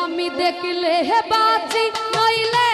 আমি দেখলে হে বাঁচি নইলে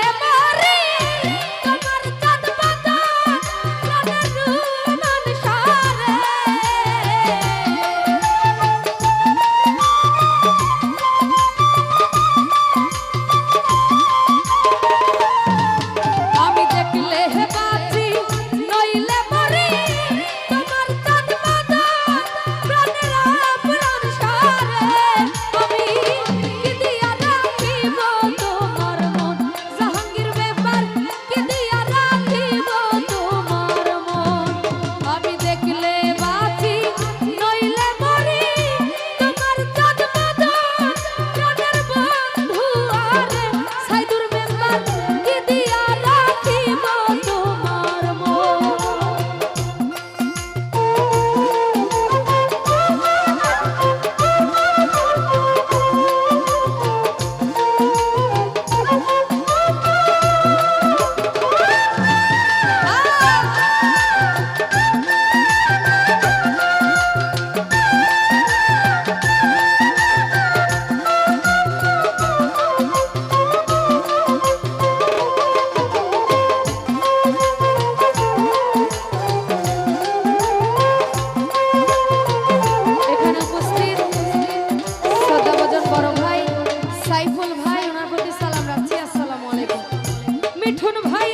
মিঠুন ভাই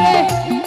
रे